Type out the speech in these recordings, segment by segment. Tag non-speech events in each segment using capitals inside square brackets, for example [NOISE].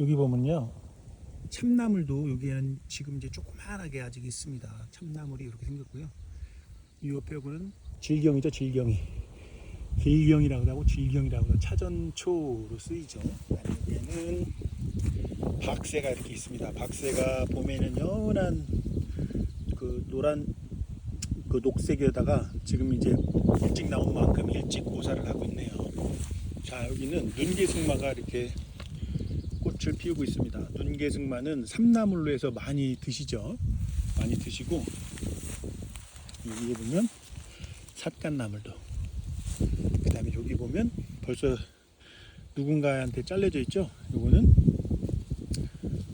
여기 보면요. 참나물도 여기에는 지금 이제 조그만하게 아직 있습니다. 참나물이 이렇게 생겼고요. 이 옆에 요거는 질경이죠, 질경이. 질경이라고 하고 질경이라고 하고 차전초로 쓰이죠. 얘는 박새가 이렇게 있습니다. 박새가 봄에는 연한 그 노란 그 녹색에다가 지금 이제 일찍 나온 만큼 일찍 고사를 하고 있네요. 자 여기는 눈개승마가 이렇게 꽃을 피우고 있습니다. 눈개승마는 삼나물로 해서 많이 드시죠. 많이 드시고 여기 보면 삿갓나물도 그 다음에 여기 보면 벌써 누군가한테 잘려져 있죠. 요거는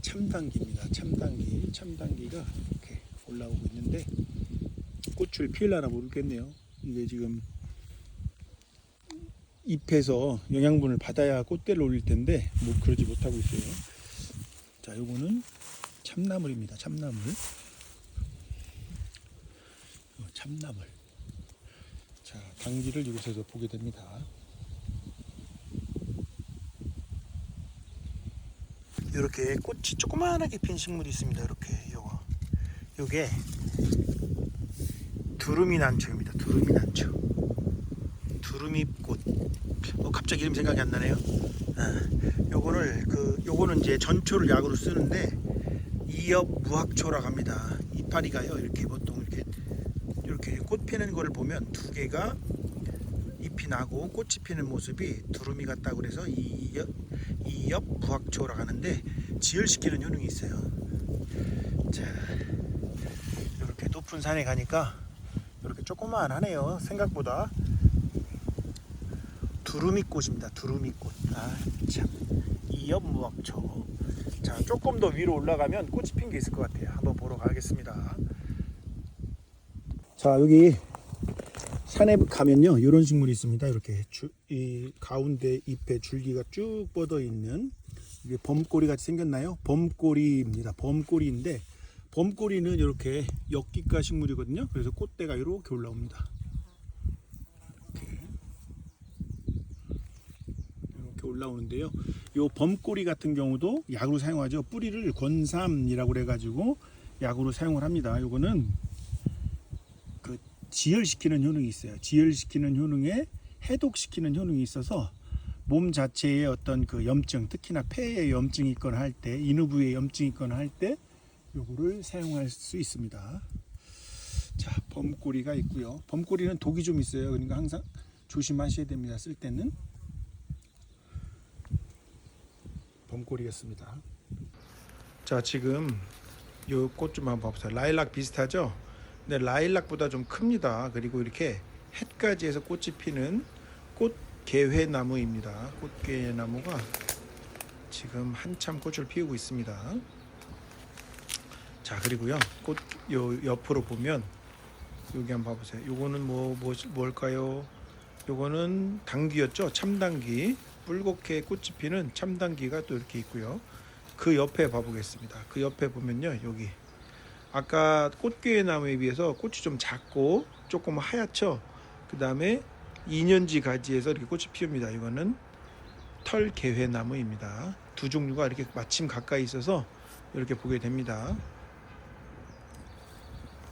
참당기입니다. 참당기, 참당기가 이렇게 올라오고 있는데 꽃을 피울라나 모르겠네요. 이게 지금 잎에서 영양분을 받아야 꽃대를 올릴 텐데 뭐 그러지 못하고 있어요. 자, 요거는 참나물입니다. 참나물. 어, 참나물. 자, 당기를 이곳에서 보게 됩니다. 이렇게 꽃이 조그만하게 핀 식물이 있습니다. 이렇게 요거. 요게 두루미 난초입니다. 두루미 난초. 두루미 꽃. 어, 갑자기 이름 생각이 안 나네요. 아, 요거를 그 요거는 이제 전초를 약으로 쓰는데 이엽 무학초라고 합니다. 이파리가요 이렇게 보통 이렇게 이렇게 꽃 피는 거를 보면 두 개가 잎이 나고 꽃이 피는 모습이 두루미 같다고 그래서 이엽 이엽 무학초라고 하는데 지혈시키는 효능이 있어요. 자 이렇게 높은 산에 가니까 이렇게 조그만 하네요. 생각보다 두루미꽃입니다. 두루미꽃. 아, 참. 이엽무학초. 자, 조금 더 위로 올라가면 꽃이 핀 게 있을 것 같아요. 한번 보러 가겠습니다. 자, 여기 산에 가면요. 이런 식물이 있습니다. 이렇게 주, 이 가운데 잎에 줄기가 쭉 뻗어 있는 이게 범꼬리 같이 생겼나요? 범꼬리입니다. 범꼬리인데 범꼬리는 이렇게 역기가 식물이거든요. 그래서 꽃대가 이렇게 올라옵니다. 이렇게 올라오는데요. 요 범꼬리 같은 경우도 약으로 사용하죠. 뿌리를 권삼이라고 그래가지고 약으로 사용을 합니다. 요거는 그 지혈시키는 효능이 있어요. 지혈시키는 효능에 해독시키는 효능이 있어서 몸 자체에 어떤 그 염증, 특히나 폐에 염증이 있거나 할 때, 인후 부위에 염증이 있거나 할 때 요거를 사용할 수 있습니다. 자, 범꼬리가 있고요. 범꼬리는 독이 좀 있어요. 그러니까 항상 조심하셔야 됩니다. 쓸 때는. 범꼬리였습니다. 자 지금 요 꽃 좀 한번 봐보세요. 라일락 비슷하죠? 근데 라일락보다 좀 큽니다. 그리고 이렇게 햇가지에서 꽃이 피는 꽃 개회나무입니다. 꽃 개회나무가 지금 한참 꽃을 피우고 있습니다. 자 그리고요 꽃 요 옆으로 보면 여기 한번 봐보세요. 요거는 뭐, 뭐 뭘까요? 요거는 당귀였죠? 참당귀. 뿔곶게 꽃이 피는 참당귀가 또 이렇게 있고요. 그 옆에 봐보겠습니다. 그 옆에 보면요, 여기 아까 꽃게의 나무에 비해서 꽃이 좀 작고 조금 하얗죠. 그 다음에 이년지 가지에서 이렇게 꽃이 피웁니다. 이거는 털개회나무입니다. 두 종류가 이렇게 마침 가까이 있어서 이렇게 보게 됩니다.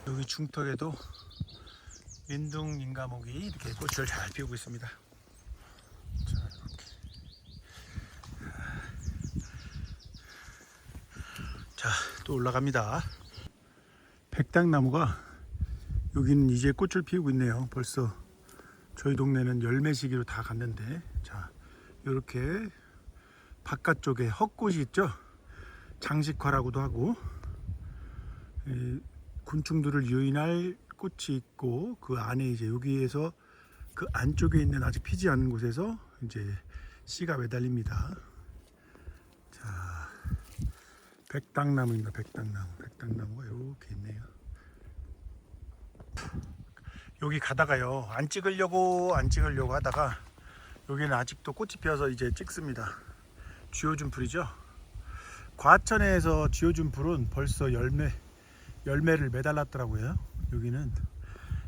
여기 중턱에도 민둥 인가목이 이렇게 꽃을 잘 피우고 있습니다. 자, 이렇게. 자, 또 올라갑니다. 백당나무가 여기는 이제 꽃을 피우고 있네요. 벌써 저희 동네는 열매 시기로 다 갔는데, 자, 이렇게 바깥쪽에 헛꽃이 있죠. 장식화라고도 하고, 이 곤충들을 유인할 꽃이 있고, 그 안에 이제 여기에서 그 안쪽에 있는 아직 피지 않은 곳에서 이제 씨가 매달립니다. 자, 백당나무입니다. 백당나무. 백당나무가 이렇게 있네요. 여기 가다가요. 안 찍으려고 안 찍으려고 하다가 여기는 아직도 꽃이 피어서 이제 찍습니다. 쥐오준 풀이죠. 과천에서 쥐오준 풀은 벌써 열매 열매를 매달랐더라고요. 여기는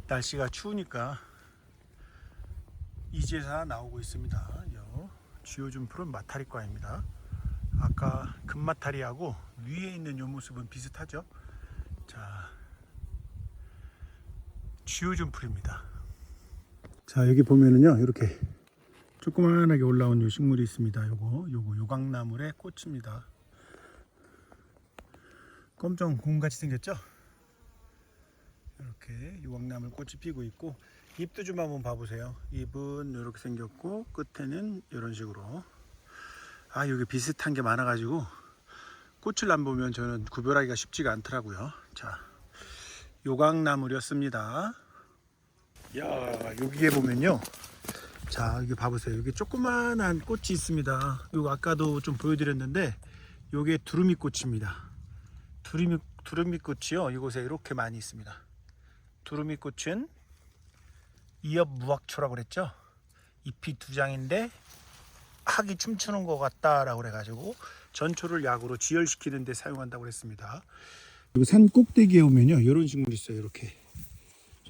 날씨가 추우니까 이제서 나오고 있습니다. 요 쥐오준 풀은 마타리과입니다. 아까 금마타리하고 위에 있는 요 모습은 비슷하죠. 자, 쥐오준 풀입니다. 자, 여기 보면은요, 이렇게 조그만하게 올라온 요 식물이 있습니다. 요거, 요거 요강나물의 꽃입니다. 검정 공같이 생겼죠? 이렇게 요강나물 꽃이 피고 있고 잎도 좀 한번 봐보세요. 잎은 이렇게 생겼고 끝에는 이런 식으로 아 여기 비슷한 게 많아가지고 꽃을 안 보면 저는 구별하기가 쉽지가 않더라고요. 자 요강나물이었습니다. 야 여기에 보면요. 자 여기 봐보세요. 여기 조그만한 꽃이 있습니다. 요거 아까도 좀 보여드렸는데 요게 두루미 꽃입니다. 두루미 두루미 꽃이요. 이곳에 이렇게 많이 있습니다. 두루미 꽃은 이엽 무학초라고 그랬죠. 잎이 두 장인데 학이 춤추는 것 같다라고 그래가지고 전초를 약으로 지혈시키는 데 사용한다고 그랬습니다. 그리고 산 꼭대기에 오면요, 이런 식물이 있어요. 이렇게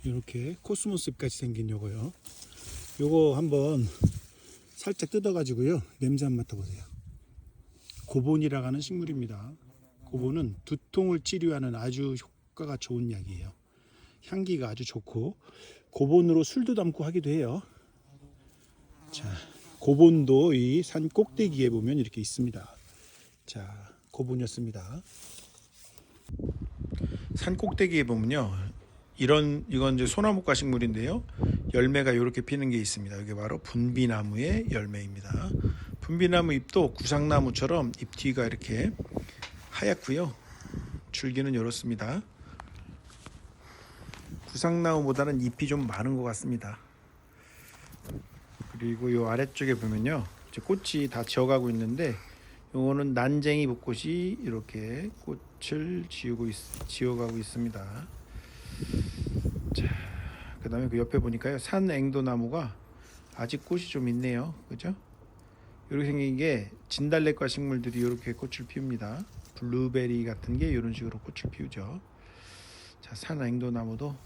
이렇게 코스모스 잎같이 생긴 요거요. 요거 한번 살짝 뜯어가지고요, 냄새 한번 맡아보세요. 고본이라고 하는 식물입니다. 고본은 두통을 치료하는 아주 효과가 좋은 약이에요. 향기가 아주 좋고 고본으로 술도 담고 하기도 해요. 자, 고본도 이 산 꼭대기에 보면 이렇게 있습니다. 자, 고본이었습니다. 산 꼭대기에 보면요. 이런 이건 이제 소나무과 식물인데요. 열매가 이렇게 피는 게 있습니다. 이게 바로 분비나무의 열매입니다. 분비나무 잎도 구상나무처럼 잎 뒤가 이렇게 하얗고요. 줄기는 이렇습니다. 구상나무보다는 잎이 좀 많은 것 같습니다. 그리고 요 아래쪽에 보면요, 이제 꽃이 다 지어가고 있는데, 요거는 난쟁이 벚꽃이 이렇게 꽃을 지우고 있, 지어가고 있습니다. 자, 그다음에 그 옆에 보니까요, 산앵도 나무가 아직 꽃이 좀 있네요, 그죠? 이렇게 생긴 게 진달래과 식물들이 이렇게 꽃을 피웁니다. 블루베리 같은 게 이런 식으로 꽃을 피우죠. 자, 산앵도 나무도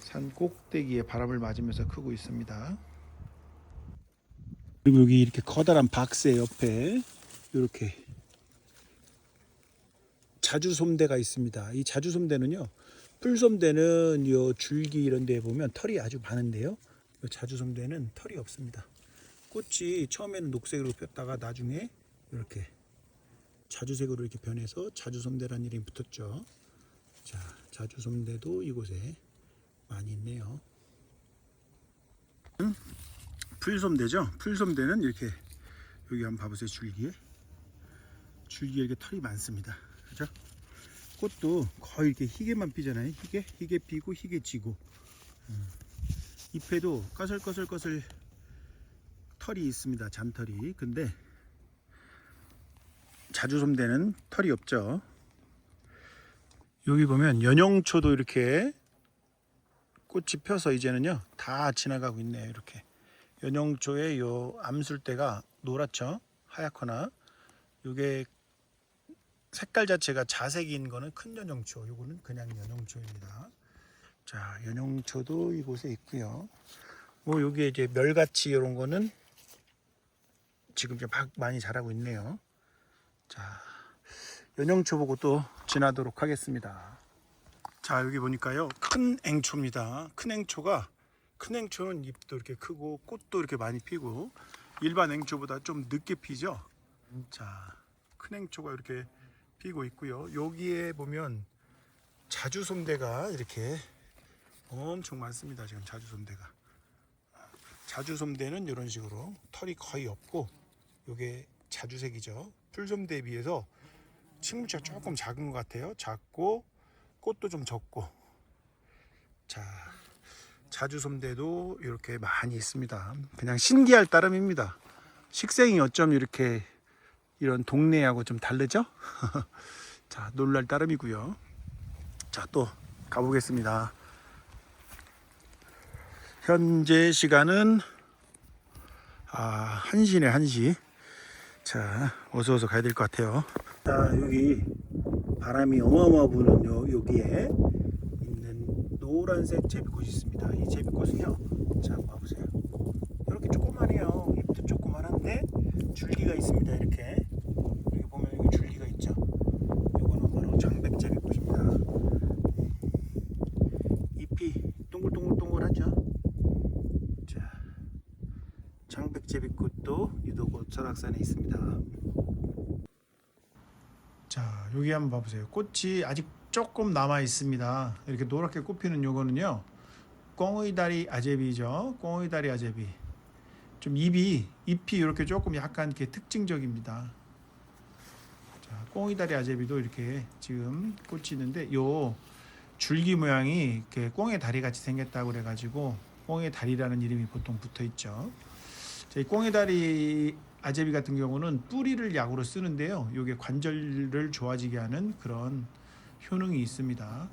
산 꼭대기에 바람을 맞으면서 크고 있습니다. 그리고 여기 이렇게 커다란 박새 옆에 이렇게 자주솜대가 있습니다. 이 자주솜대는요, 풀솜대는 요 줄기 이런 데 보면 털이 아주 많은데요. 요 자주솜대는 털이 없습니다. 꽃이 처음에는 녹색으로 폈다가 나중에 이렇게 자주색으로 이렇게 변해서 자주솜대라는 이름이 붙었죠. 자, 자주솜대도 이곳에 많이 있네요. 음, 풀솜대죠. 풀솜대는 이렇게 여기 한번 봐보세요. 줄기에 줄기에 이렇게 털이 많습니다. 그죠? 꽃도 거의 이렇게 희게만 피잖아요. 희게 희게 피고 희게 지고 음. 잎에도 꺼슬꺼슬꺼슬 털이 있습니다. 잔털이. 근데 자주솜대는 털이 없죠. 여기 보면 연영초도 이렇게 꽃이 펴서 이제는요 다 지나가고 있네요 이렇게 연영초의 요 암술대가 노랗죠? 하얗거나. 요게 색깔 자체가 자색인 거는 큰 연영초. 요거는 그냥 연영초입니다. 자 연영초도 이곳에 있고요. 뭐 여기에 이제 멸같이 이런 거는 지금 이제 막 많이 자라고 있네요. 자 연영초 보고 또 지나도록 하겠습니다. 자 여기 보니까요. 큰 앵초입니다. 큰 앵초가 큰 앵초는 잎도 이렇게 크고 꽃도 이렇게 많이 피고 일반 앵초보다 좀 늦게 피죠? 자큰 앵초가 이렇게 피고 있고요. 여기에 보면 자주솜대가 이렇게 엄청 많습니다 지금 자주솜대가. 자주솜대는 이런 식으로 털이 거의 없고 요게 자주색이죠. 풀솜대에 비해서 식물체가 조금 작은 것 같아요. 작고 꽃도 좀 적고. 자 자주솜대도 이렇게 많이 있습니다. 그냥 신기할 따름입니다. 식생이 어쩜 이렇게 이런 동네하고 좀 다르죠? [LAUGHS] 자 놀랄 따름이고요. 자 또 가보겠습니다. 현재 시간은 아 1시네 1시. 자 어서 어서 가야 될 것 같아요. 자 여기 바람이 어마어마 부는 요, 여기에 노란색 제비꽃이 있습니다. 이 제비꽃은요. 자, 봐보세요. 이렇게 조그만해요. 잎도 조그만한데 줄기가 있습니다. 이렇게. 여기 보면 여기 줄기가 있죠. 이거는 바로 장백 제비꽃입니다. 잎이 동글동글동글하죠. 자, 장백 제비꽃도 유도곳 설악산에 있습니다. 자, 여기 한번 봐보세요. 꽃이 아직 조금 남아 있습니다. 이렇게 노랗게 꽃피는 요거는요. 꽁의다리 아제비죠. 꽁의다리 아제비. 좀 잎이 잎이 이렇게 조금 약간 이렇게 특징적입니다. 자, 꽁의다리 아제비도 이렇게 지금 꽃이 있는데 요 줄기 모양이 이렇게 꽁의 다리 같이 생겼다고 그래가지고 꽁의 다리라는 이름이 보통 붙어 있죠. 자, 이 꽁의 다리 아제비 같은 경우는 뿌리를 약으로 쓰는데요. 요게 관절을 좋아지게 하는 그런 효능이 있습니다.